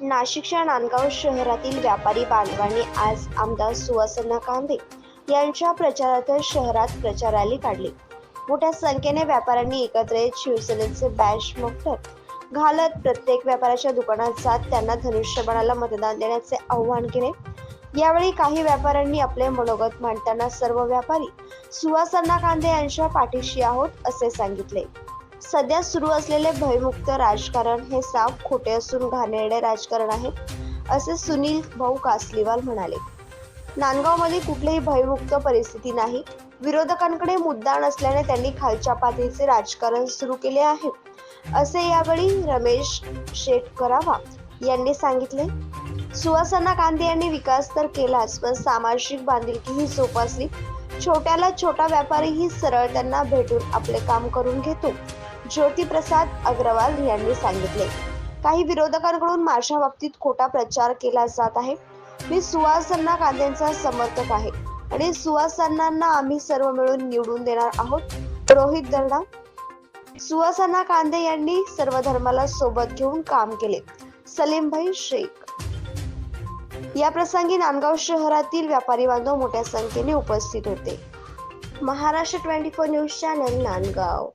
नाशिकच्या नांदगाव शहरातील व्यापारी बांधवांनी आज आमदार सुहासना कांदे यांच्या प्रचारार्थ शहरात प्रचार रॅली काढली. मोठ्या संख्येने व्यापाऱ्यांनी एकत्र येत शिवसेनेचे बॅच मोठर घालत प्रत्येक व्यापाऱ्याच्या दुकानात जात त्यांना धनुष्यबाणाला मतदान देण्याचे आव्हान केले. यावेळी काही व्यापाऱ्यांनी आपले मनोगत मांडताना सर्व व्यापारी सुवासना कांदे यांच्या पाठीशी आहोत असे सांगितले. सध्या सुरू असलेले भयमुक्त राजकारण हे साफ खोटे असून घाणेरडे राजकारण आहे असे सुनील भाऊ कासलीवाल म्हणाले. नांदगावमध्ये कुठलीही भयमुक्त परिस्थिती नाही. विरोधकांकडे मुद्दा नसल्याने त्यांनी खालच्या पातळीचे राजकारण सुरू केले आहे. असे यावेळी रमेश शेटकरावा यांनी सांगितले. सुवासना कांदे यांनी विकास तर केलाच पण सामाजिक बांधिलकीही जोपासली. छोट्याला छोटा व्यापारीही सरळ त्यांना भेटून आपले काम करून घेतो. ज्योतिप्रसाद अग्रवाल यांनी सांगितले. काही विरोधकांकडून माझ्या बाबतीत खोटा प्रचार केला जात आहे. मी सुहासन्ना कांद्यांचा समर्थक आहे आणि सुहासन्नांना आम्ही सर्व मिळून निवडून देणार आहोत. रोहित दर्डा सुहासन्ना कांदे यांनी सर्व धर्माला सोबत घेऊन काम केले. सलीमभाई शेख. या प्रसंगी नांदगाव शहरातील व्यापारी बांधव मोठ्या संख्येने उपस्थित होते. Maharashtra twenty four news channel Nandgaon.